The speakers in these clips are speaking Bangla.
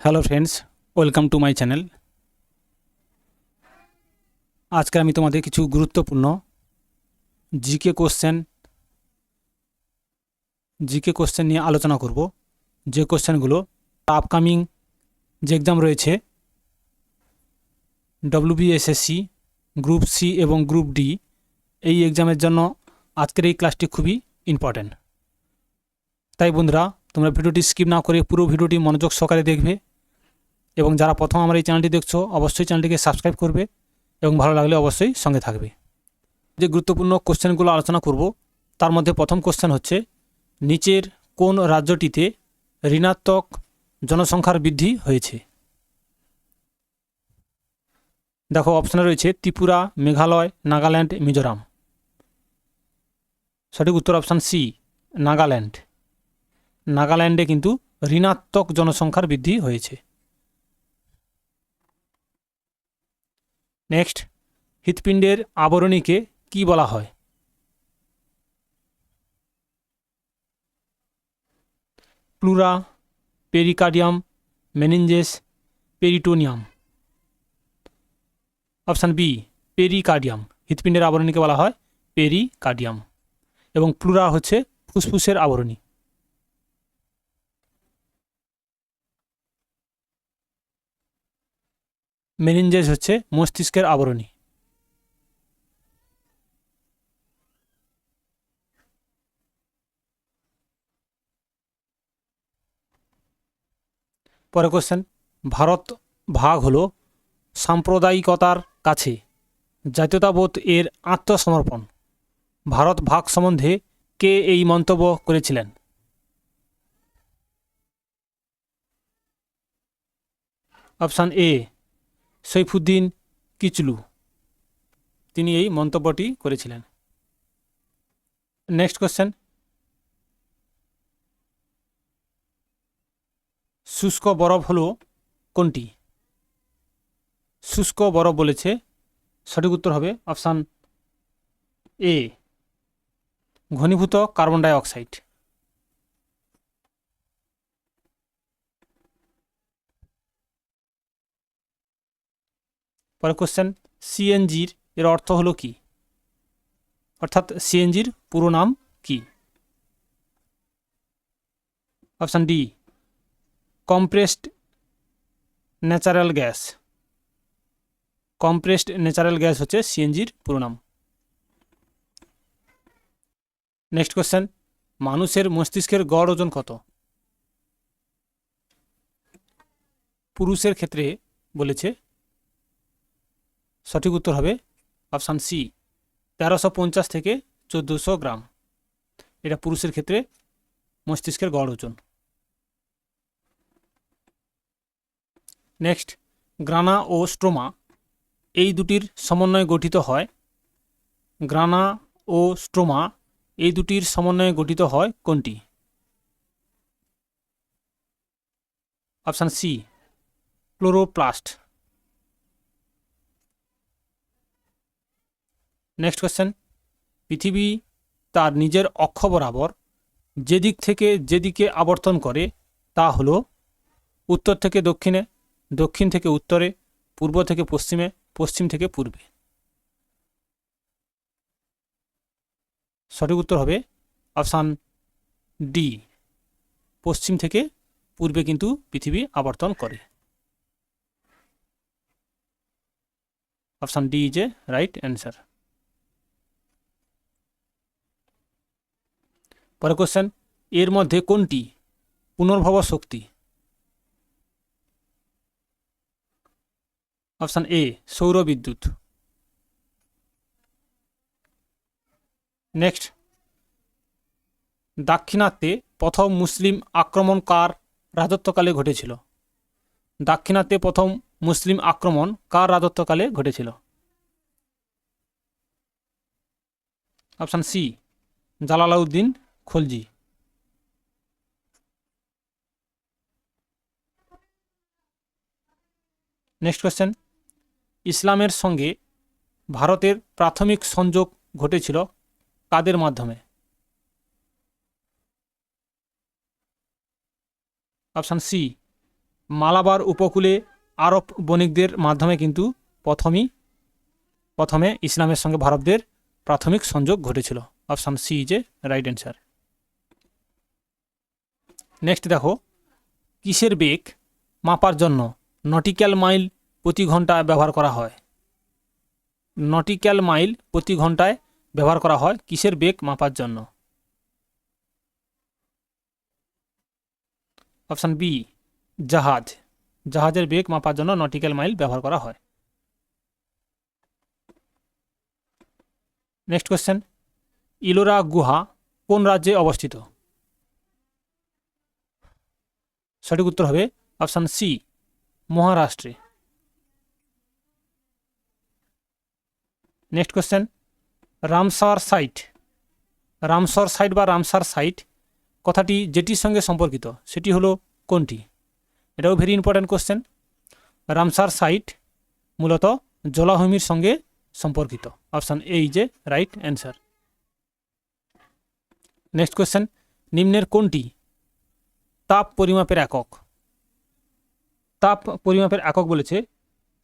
Hello friends welcome to my channel আজকে আমি তোমাদের কিছু গুরুত্বপূর্ণ জিকে কোশ্চেন জিকে কোশ্চেন নিয়ে আলোচনা করব। যে কোশ্চেনগুলো আপকামিং যে এক্সাম রয়েছে ডব্লিউবিএসএসসি গ্রুপ সি এবং গ্রুপ ডি এই এক্সামের জন্য আজকের এই ক্লাসটি খুবই ইম্পর্ট্যান্ট তাই বন্ধুরা, তোমরা ভিডিওটি স্কিপ না করে পুরো ভিডিওটি মনোযোগ সহকারে দেখবে। এবং যারা প্রথম আমার এই চ্যানেলটি দেখছ, অবশ্যই চ্যানেলটিকে সাবস্ক্রাইব করবে এবং ভালো লাগলে অবশ্যই সঙ্গে থাকবে। যে গুরুত্বপূর্ণ কোশ্চেনগুলো আলোচনা করব, তার মধ্যে প্রথম কোশ্চেন হচ্ছে, নিচের কোন রাজ্যটিতে ঋণাত্মক জনসংখ্যার বৃদ্ধি হয়েছে? দেখো, অপশানে রয়েছে ত্রিপুরা, মেঘালয়, নাগাল্যান্ড, মিজোরাম। সঠিক উত্তর অপশান সি, নাগাল্যান্ড। নাগাল্যান্ডে কিন্তু ঋণাত্মক জনসংখ্যার বৃদ্ধি হয়েছে। নেক্সট, হৃৎপিণ্ডের আবরণীকে কি বলা হয়? Pleura, pericardium meninges peritoneum. Option B, pericardium. হৃৎপিণ্ডের আবরণীকে বলা হয় পেরিকার্ডিয়াম। এবং প্লুরা হচ্ছে ফুসফুসের আবরণী। মেনিনজেস হচ্ছে মস্তিষ্কের আবরণী। পরে কোশ্চেন ভারত ভাগ হলো সাম্প্রদায়িকতার কাছে, জাতীয়তাবোধ এর আত্মসমর্পণ। ভারত ভাগ সম্বন্ধে কে এই মন্তব্য করেছিলেন? Option A Saifuddin Kitchlew. তিনি এই মন্তব্যটি করেছিলেন। Next question. শুষ্ক বরফ হলো কোনটি? শুষ্ক বরফ বলেছে, সঠিক উত্তর হবে অপশান এ, ঘনীভূত কার্বন ডাই অক্সাইড। পরে কোশ্চেন সিএনজির এর অর্থ হলো কি? অর্থাৎ সিএনজির পুরো নাম কি? Option D compressed natural gas compressed natural gas হচ্ছে সিএনজির পুরো নাম। নেক্সট কোশ্চেন মানুষের মস্তিষ্কের গড় ওজন কত? পুরুষের ক্ষেত্রে বলেছে সঠিক উত্তর হবে অপশান সি, তেরোশো পঞ্চাশ থেকে চোদ্দোশো গ্রাম। এটা পুরুষের ক্ষেত্রে মস্তিষ্কের গড় ওজন। নেক্সট, গ্রানা ও স্ট্রোমা এই দুটির সমন্বয়ে গঠিত হয়। গ্রানা ও স্ট্রোমা এই দুটির সমন্বয়ে গঠিত হয় কোনটি? Option C, chloroplast. Next question পৃথিবী তার নিজের অক্ষ বরাবর যেদিক থেকে যেদিকে আবর্তন করে তা হলো উত্তর থেকে দক্ষিণে, দক্ষিণ থেকে উত্তরে, পূর্ব থেকে পশ্চিমে, পশ্চিম থেকে পূর্বে। সঠিক উত্তর হবে অপশান ডি। পশ্চিম থেকে পূর্বে কিন্তু পৃথিবী আবর্তন করে। Option D is a right answer. পরে কোশ্চেন এর মধ্যে কোনটি পুনর্ভব শক্তি? অপশান এ সৌর বিদ্যুৎ। নেক্সট দাক্ষিণাত্যে প্রথম মুসলিম আক্রমণ কার রাজত্বকালে ঘটেছিল? দাক্ষিণাত্যে প্রথম মুসলিম আক্রমণ কার রাজত্বকালে ঘটেছিল? Option C Jalaluddin Khalji. Next question ইসলামের সঙ্গে ভারতের প্রাথমিক সংযোগ ঘটেছিল কাদের মাধ্যমে? অপশান সি মালাবার উপকূলে আরব বণিকদের মাধ্যমে কিন্তু প্রথমই, প্রথমে ইসলামের সঙ্গে ভারতদের প্রাথমিক সংযোগ ঘটেছিল। অপশান সি যে রাইট অ্যান্সার নেক্সট দেখো, কিসের বেগ? মাপার জন্য নটিক্যাল মাইল প্রতি ঘন্টায় ব্যবহার করা হয়। নটিক্যাল মাইল প্রতি ঘন্টায় ব্যবহার করা হয় কিসের বেগ মাপার জন্য? অপশান বি জাহাজ। জাহাজের বেগ মাপার জন্য নটিক্যাল মাইল ব্যবহার করা হয়। নেক্সট কোয়েশ্চেন ইলোরা গুহা কোন রাজ্যে অবস্থিত? সঠিক উত্তর হবে অপশান সি, মহারাষ্ট্রে। Next question Ramsar site. Ramsar site বা রামসার সাইট, কথাটি যেটির সঙ্গে সম্পর্কিত, সেটি হলো কোনটি? এটাও very important question Ramsar site মূলত জলাভূমির সঙ্গে সম্পর্কিত। অপশান এই যে রাইট অ্যান্সার নেক্সট কোয়েশ্চেন নিম্নের কোনটি? তাপ পরিমাপের একক। তাপ পরিমাপের একক বলেছে,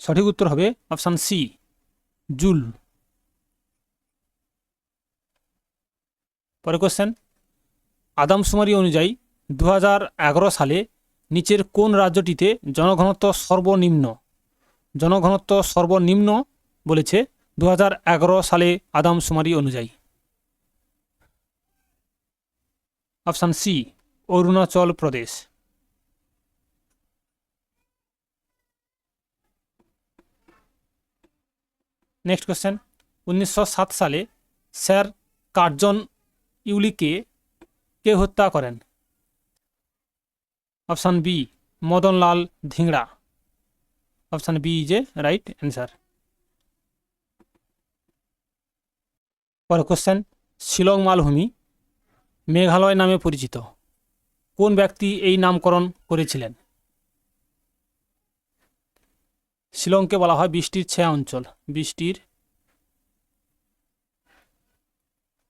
সঠিক উত্তর হবে অপশান সি, জুল। পরে কোশ্চেন আদমশুমারি অনুযায়ী দু হাজার এগারো সালে নিচের কোন রাজ্যটিতে জনঘনত্ব সর্বনিম্ন? জনঘনত্ব সর্বনিম্ন বলেছে দু হাজার এগারো সালে আদমশুমারি অনুযায়ী। Option C Arunachal Pradesh. Next question উনিশশো সালে স্যার কার্জন ইউলিকে কে হত্যা করেন? Option B Madanlal Dhingra. Option B is a right answer পরে কোশ্চেন শিলং মালভূমি মেঘালয় নামে পরিচিত। কোন ব্যক্তি এই নামকরণ করেছিলেন? শিলংকে বলা হয় বৃষ্টির ছায়া অঞ্চল। বৃষ্টির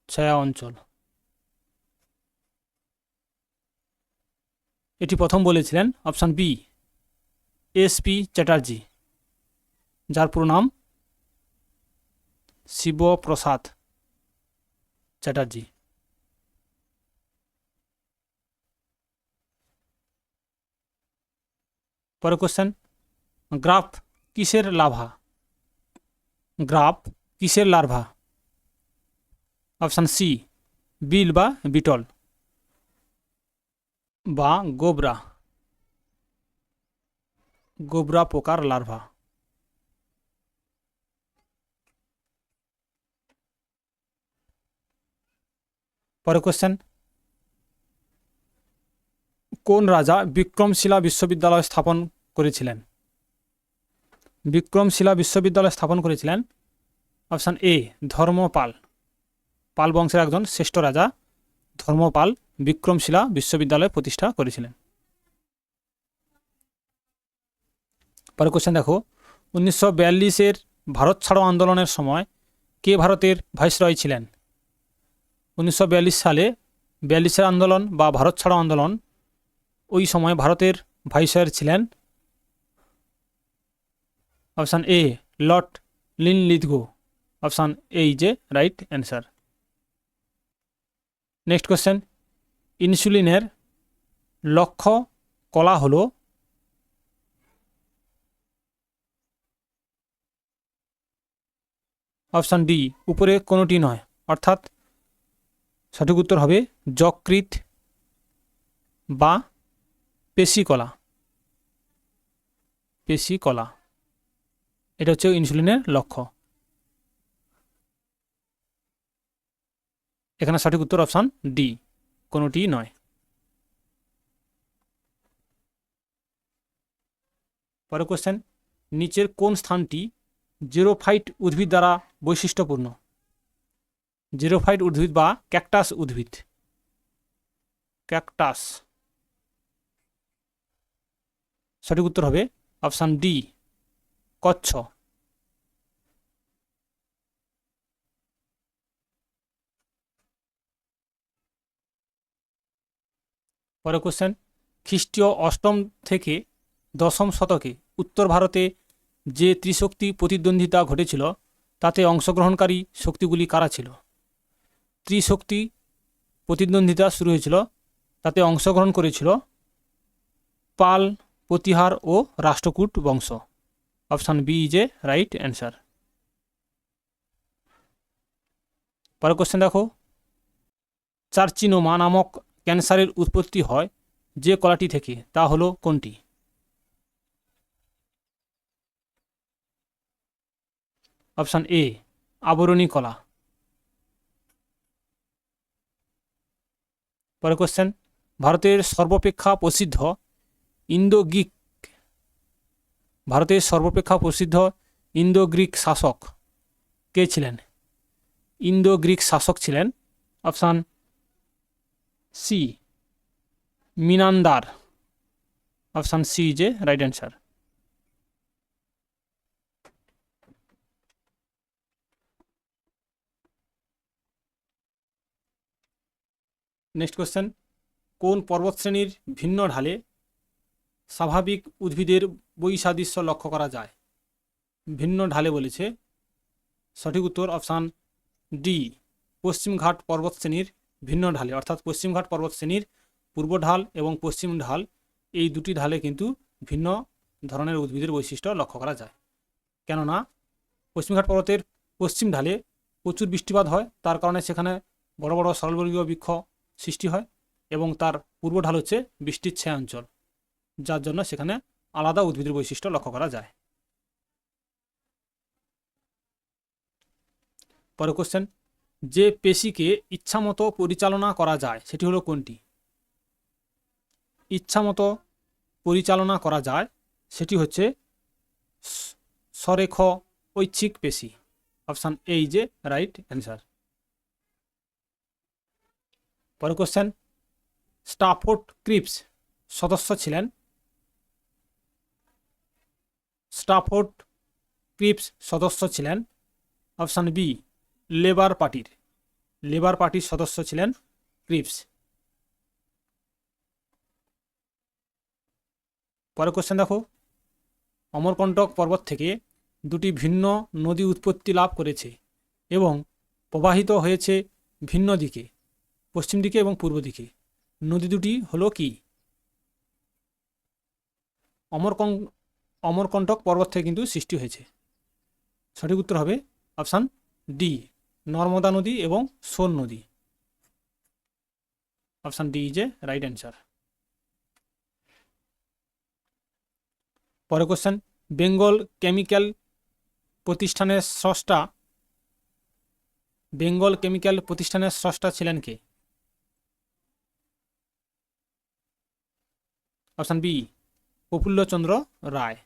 ছায়া অঞ্চল। এটি প্রথম বলেছিলেন option B, S P Chatterjee, যার পুরো নাম শিবপ্রসাদ চ্যাটার্জি। পরে কোশ্চেন গ্রাফ কিসের লাভা গ্রাফ কিসের লার্ভা অপশান সি বিল বা বিটল বা গোবরা গোবরা পোকার লার্ভা পরে কোশ্চেন কোন রাজা বিক্রমশিলা বিশ্ববিদ্যালয় স্থাপন করেছিলেন? বিক্রমশিলা বিশ্ববিদ্যালয় স্থাপন করেছিলেন? অপশান এ, ধর্মপাল। পাল বংশের একজন শ্রেষ্ঠ রাজা ধর্মপাল বিক্রমশিলা বিশ্ববিদ্যালয় প্রতিষ্ঠা করেছিলেন। পরে কোশ্চেন দেখো। উনিশশো বিয়াল্লিশের ভারত ছাড়ো আন্দোলনের সময় কে ভারতের ভাইসরয় ছিলেন? উনিশশো বিয়াল্লিশ সালে বিয়াল্লিশের আন্দোলন বা ভারত ছাড়ো আন্দোলন ওই সময় ভারতের ভাইসরয় ছিলেন option A, lord Linlithgow option এই যে, রাইট অ্যান্সার। নেক্সট কোশ্চেন, ইনসুলিনের লক্ষ্য কলা হল অপশান ডি, উপরে কোনোটি নয়। অর্থাৎ সঠিক উত্তর হবে যকৃত বা পেশিকলা। পেশিকলা। এটা হচ্ছে ইনসুলিনের লক্ষ্য। এখানে সঠিক উত্তর অপশান ডি কোনোটি নয়। পরে কোশ্চেন নিচের কোন স্থানটি জিরোফাইট উদ্ভিদ দ্বারা বৈশিষ্ট্যপূর্ণ? জিরোফাইট উদ্ভিদ বা ক্যাকটাস উদ্ভিদ। ক্যাকটাস সঠিক উত্তর হবে অপশান ডি, কচ্ছ। পরে কোশ্চেন খ্রিস্টীয় অষ্টম থেকে দশম শতকে উত্তর ভারতে যে ত্রিশক্তি প্রতিদ্বন্দ্বিতা ঘটেছিল, তাতে অংশগ্রহণকারী শক্তিগুলি কারা ছিল? ত্রিশক্তি প্রতিদ্বন্দ্বিতা শুরু হয়েছিল, তাতে অংশগ্রহণ করেছিল পাল প্রতিহার ও রাষ্ট্রকূট বংশ। Option B is a right answer. পরের কোশ্চেন দেখো। চার্চিনোমা নামক ক্যান্সারের উৎপত্তি হয় যে কলাটি থেকে, তা হলো কোনটি? অপশান এ, আবরণী কলা। পরের কোশ্চেন, ভারতের সর্বাপেক্ষা প্রসিদ্ধ ইন্দো গ্রিক ভারতের সর্বাপেক্ষা প্রসিদ্ধ ইন্দো গ্রিক শাসক কে ছিলেন? ইন্দো গ্রিক শাসক ছিলেন option C, Menander. Option C যে রাইট অ্যান্সার। নেক্সট কোশ্চেন, কোন পর্বতশ্রেণীর ভিন্ন ঢালে স্বাভাবিক উদ্ভিদের বৈসাদৃশ্য লক্ষ্য করা যায়। ভিন্ন ঢালে বলেছে, সঠিক উত্তর অপশান ডি পশ্চিমঘাট পর্বতশ্রেণীর ভিন্ন ঢালে। অর্থাৎ পশ্চিমঘাট পর্বতশ্রেণীর পূর্ব ঢাল এবং পশ্চিম ঢাল, এই দুটি ঢালে কিন্তু ভিন্ন ধরনের উদ্ভিদের বৈশিষ্ট্য লক্ষ্য করা যায়। কেননা পশ্চিমঘাট পর্বতের পশ্চিম ঢালে প্রচুর বৃষ্টিপাত হয়, তার কারণে সেখানে বড় বড় সরলবর্গীয় বৃক্ষ সৃষ্টি হয় এবং তার পূর্ব ঢাল হচ্ছে বৃষ্টির ছায়া অঞ্চল। যার জন্য সেখানে আলাদা উদ্ভিদের বৈশিষ্ট্য লক্ষ্য করা যায়। পরে কোশ্চেন যে পেশিকে ইচ্ছামতো পরিচালনা করা যায়, সেটি হলো কোনটি? ইচ্ছামতো পরিচালনা করা যায়, সেটি হচ্ছে সরেখ ঐচ্ছিক পেশি। অপশান এই যে রাইট অ্যান্সার পরে কোশ্চেন স্টাফোর্ড ক্রিপস সদস্য ছিলেন স্টাফোর্ড ক্রিপস সদস্য ছিলেন। অপশান বি, লেবার পার্টির। লেবার পার্টির সদস্য ছিলেন ক্রিপস। পরে কোশ্চেন দেখো। অমরকণ্টক পর্বত থেকে দুটি ভিন্ন নদী উৎপত্তি লাভ করেছে এবং প্রবাহিত হয়েছে ভিন্ন দিকে, পশ্চিম দিকে এবং পূর্ব দিকে। নদী দুটি হলো কি? অমরকং অমরকণ্টক পর্বত থেকে কিন্তু সৃষ্টি হয়েছে। সঠিক উত্তর হবে অপশান ডি, নর্মদা নদী এবং সোন নদী। Option D is a right answer. পরে কোশ্চেন, বেঙ্গল কেমিক্যাল প্রতিষ্ঠানের স্রষ্টা, বেঙ্গল কেমিক্যাল প্রতিষ্ঠানের স্রষ্টা ছিলেন কে? Option B, Prafullachandra Ray.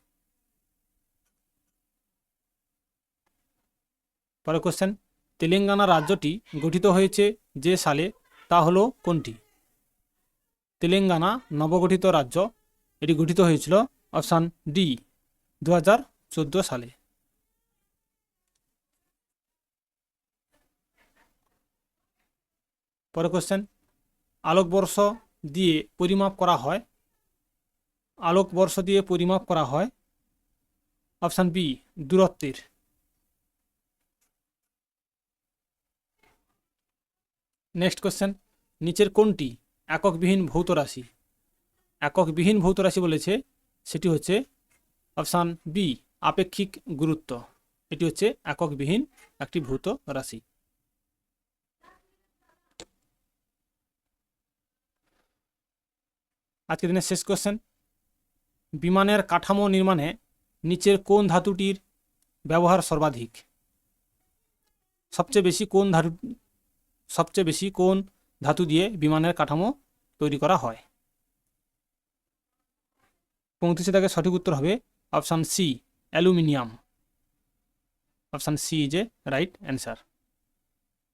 পরে কোশ্চেন তেলেঙ্গানা রাজ্যটি গঠিত হয়েছে যে সালে, তা হলো কোনটি? তেলেঙ্গানা নবগঠিত রাজ্য, এটি গঠিত হয়েছিল অপশান ডি দু হাজার চোদ্দ সালে। পরে কোশ্চেন আলোকবর্ষ দিয়ে পরিমাপ করা হয়। আলোকবর্ষ দিয়ে পরিমাপ করা হয়। অপশান বি দূরত্বের। নেক্সট কোশ্চেন নিচের কোনটি এককবিহীন ভৌত রাশি? এককবিহীন ভৌত রাশি বলেছে, সেটি হচ্ছে অপশান বি আপেক্ষিক গুরুত্ব। এটি হচ্ছে এককবিহীন একটি ভৌত রাশি। আজকের দিনের শেষ কোশ্চেন বিমানের কাঠামো নির্মাণে নিচের কোন ধাতুটির ব্যবহার সর্বাধিক? সবচেয়ে বেশি কোন ধাতু সবচেয়ে বেশি কোন ধাতু দিয়ে বিমানের কাঠামো তৈরি করা হয়? পঁয়ত্রিশে দাগের সঠিক উত্তর হবে option C, aluminium. Option C is a right answer.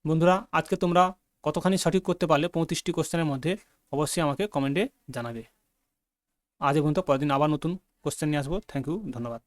বন্ধুরা, আজকে তোমরা কতখানি সঠিক করতে পারলে পঁয়ত্রিশটি কোশ্চেনের মধ্যে অবশ্যই আমাকে কমেন্টে জানাবে। আজ পর্যন্ত পরদিন আবার নতুন কোশ্চেন নিয়ে আসব। থ্যাংক ইউ, ধন্যবাদ।